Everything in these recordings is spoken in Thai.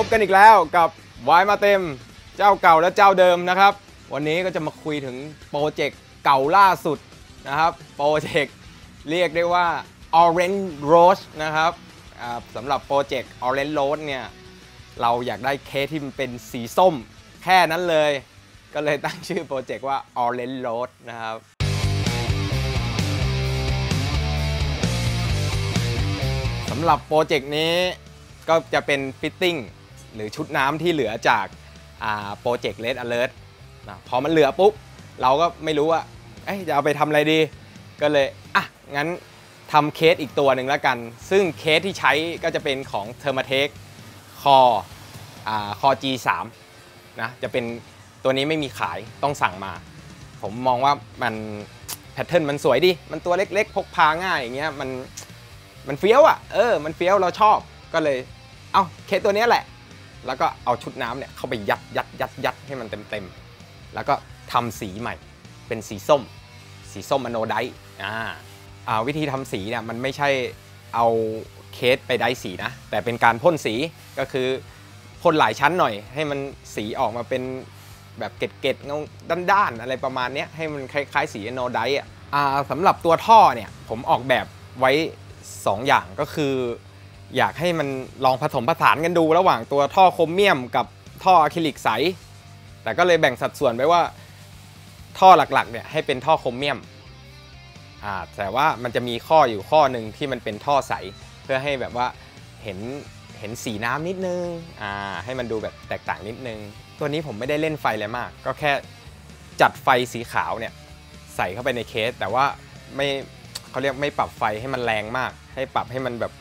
พบกันอีกแล้วกับวายมาเต็มเจ้าเก่าและเจ้าเดิมนะครับ วันนี้ก็จะมาคุยถึงโปรเจกต์เก่าล่าสุดนะครับ โปรเจกต์เรียกได้ว่า Orange Rose นะครับสำหรับโปรเจกต์ Orange Rose เนี่ย เราอยากได้เคสที่มันเป็นสีส้มแค่นั้นเลย ก็เลยตั้งชื่อโปรเจกต์ว่า Orange Rose นะครับสำหรับโปรเจกต์นี้ก็จะเป็นฟิตติ้ง หรือชุดน้ำที่เหลือจากโปรเจกต์เลดอเลิร์นะพอมันเหลือปุ๊บ เราก็ไม่รู้ว่าจะเอาไปทำอะไรดี ก็เลย อะ งั้นทำเคสอีกตัวหนึ่งแล้วกัน ซึ่งเคสที่ใช้ก็จะเป็นของ t h e r m a t e c คอคอ G3 นะจะเป็นตัวนี้ไม่มีขายต้องสั่งมา ผมมองว่ามันแพทเทิร์นมันสวยดี มันตัวเล็กๆ พกพาง่ายอย่างเงี้ยมันมันเฟี้ยวอะ เออ มันเฟี้ยวเราชอบก็เลย เอาเคสตัวนี้แหละ แล้วก็เอาชุดน้ำเนี่ยเข้าไปยัดยัดยัดยัดให้มันเต็มๆ แล้วก็ทำสีใหม่เป็นสีส้ม สีส้มอโนไดอ่าอ่าวิธีทำสีเนี่ยมันไม่ใช่เอาเคสไปได้สีนะ แต่เป็นการพ่นสีก็คือพ่นหลายชั้นหน่อย ให้มันสีออกมาเป็นแบบเกล็ดๆเงาด้านๆ อะไรประมาณนี้ให้มันคล้าย ๆ สีอโนไดอะอ่าสำหรับตัวท่อเนี่ยผมออกแบบไว้ 2 อย่างก็คือ อยากให้มันลองผสมผสานกันดูระหว่างตัวท่อโครเมียมกับท่ออะคริลิกใส แต่ก็เลยแบ่งสัดส่วนไว้ว่าท่อหลักๆเนี่ยให้เป็นท่อโครเมียมอ่าแต่ว่ามันจะมีข้ออยู่ข้อหนึ่งที่มันเป็นท่อใส เพื่อให้แบบว่าเห็นเห็นสีน้ำนิดนึงอ่าให้มันดูแบบแตกต่างนิดนึง ตัวนี้ผมไม่ได้เล่นไฟอะไรมาก ก็แค่จัดไฟสีขาวเนี่ยใส่เข้าไปในเคส แต่ว่าไม่เขาเรียกไม่ปรับไฟให้มันแรงมาก ให้ปรับให้มันแบบ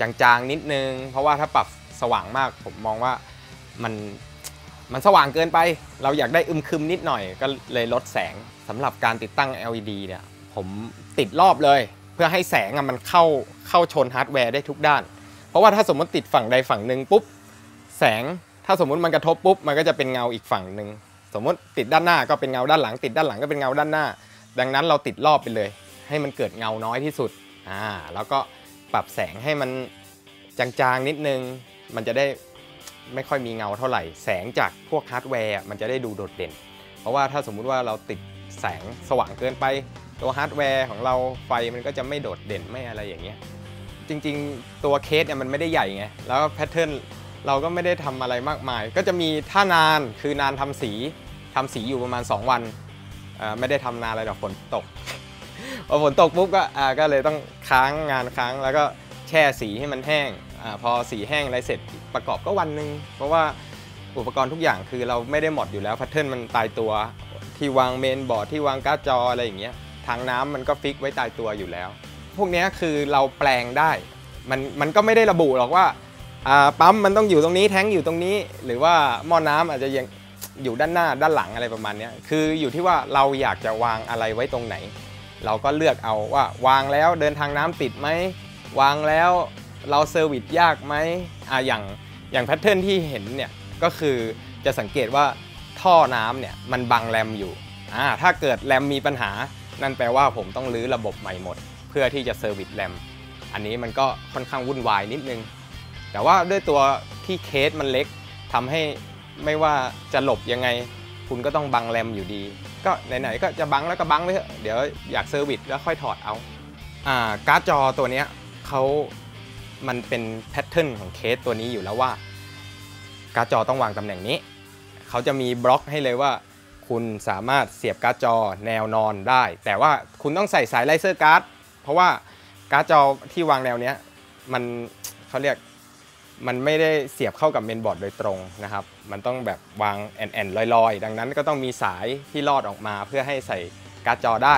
จางๆนิดนึง เพราะว่าถ้าปรับสว่างมากผมมองว่ามันมันสว่างเกินไป เราอยากได้อึมครึมนิดหน่อยก็เลยลดแสงสำหรับการติดตั้ง LED เนี่ยผมติดรอบเลย เพื่อให้แสงมันเข้าเข้าชนฮาร์ดแวร์ได้ทุกด้าน เพราะว่าถ้าสมมติติดฝั่งใดฝั่งหนึ่งปุ๊บแสงถ้าสมมติมันกระทบปุ๊บมันก็จะเป็นเงาอีกฝั่งหนึ่งสมมติติดด้านหน้าก็เป็นเงาด้านหลัง ติดด้านหลังก็เป็นเงาด้านหน้า ดังนั้นเราติดรอบไปเลย ให้มันเกิดเงาน้อยที่สุดอ่าแล้วก็ ปรับแสงให้มันจางๆนิดนึง มันจะได้ไม่ค่อยมีเงาเท่าไหร่ แสงจากพวกฮาร์ดแวร์มันจะได้ดูโดดเด่น เพราะว่าถ้าสมมุติว่าเราติดแสงสว่างเกินไป ตัวฮาร์ดแวร์ของเราไฟมันก็จะไม่โดดเด่นไม่อะไรอย่างเงี้ยจริงๆ ตัวเคสเนี่ยมันไม่ได้ใหญ่ไง แล้วแพทเทิร์นเราก็ไม่ได้ทำอะไรมากมาย ก็จะมีท่านานคือนานทำสีทำสีอยู่ประมาณ 2 วัน ไม่ได้ทำนานอะไรหรอกฝนตก พอฝนตกปุ๊บก็อ่าก็เลยต้องค้างงานค้างแล้วก็แช่สีให้มันแห้งอาพอสีแห้งอะไรเสร็จประกอบก็วันหนึ่งเพราะว่าอุปกรณ์ทุกอย่างคือเราไม่ได้หมดอยู่แล้วแพทเทิร์นมันตายตัวที่วางเมนบอร์ดที่วางการ์ดจออะไรอย่างเงี้ยทางน้ำมันก็ฟิกไว้ตายตัวอยู่แล้ว พวกนี้คือเราแปลงได้มันมันก็ไม่ได้ระบุหรอกว่าอ่าปั๊มมันต้องอยู่ตรงนี้แท้งอยู่ตรงนี้ หรือว่าหม้อน้ำอาจจะยังอยู่ด้านหน้าด้านหลังอะไรประมาณนี้คืออยู่ที่ว่าเราอยากจะวางอะไรไว้ตรงไหน เราก็เลือกเอาว่าวางแล้วเดินทางน้ำติดไหมวางแล้วเราเซอร์วิสยากไหมอ่าอย่างอย่างแพทเทิร์นที่เห็นเนี่ยก็คือจะสังเกตว่าท่อน้ำเนี่ยมันบังแรมอยู่อ่าถ้าเกิดแรมมีปัญหา นั่นแปลว่าผมต้องรื้อระบบใหม่หมด เพื่อที่จะเซอร์วิสแรมอันนี้มันก็ค่อนข้างวุ่นวายนิดนึง แต่ว่าด้วยตัวที่เคสมันเล็กทำให้ไม่ว่าจะหลบยังไง คุณก็ต้องบังแรมอยู่ดี ก็ไหนๆก็จะบังแล้วก็บังไปเถอะเดี๋ยวอยากเซอร์วิสแล้วค่อยถอดเอาอ่าการ์ดจอตัวเนี้ยเขามันเป็นแพทเทิร์นของเคสตัวนี้อยู่แล้วว่า การ์ดจอต้องวางตำแหน่งนี้ เขาจะมีบล็อกให้เลยว่า คุณสามารถเสียบการ์ดจอแนวนอนได้ แต่ว่าคุณต้องใส่สายไลเซอร์การ์ดเพราะว่าการ์ดจอที่วางแนวเนี้ยมันเขาเรียกมันไม่ได้เสียบเข้ากับเมนบอร์ดโดยตรงนะครับ มันต้องแบบวางแอนแอนลอยๆ ดังนั้นก็ต้องมีสายที่ลอดออกมาเพื่อให้ใส่การ์ดจอได้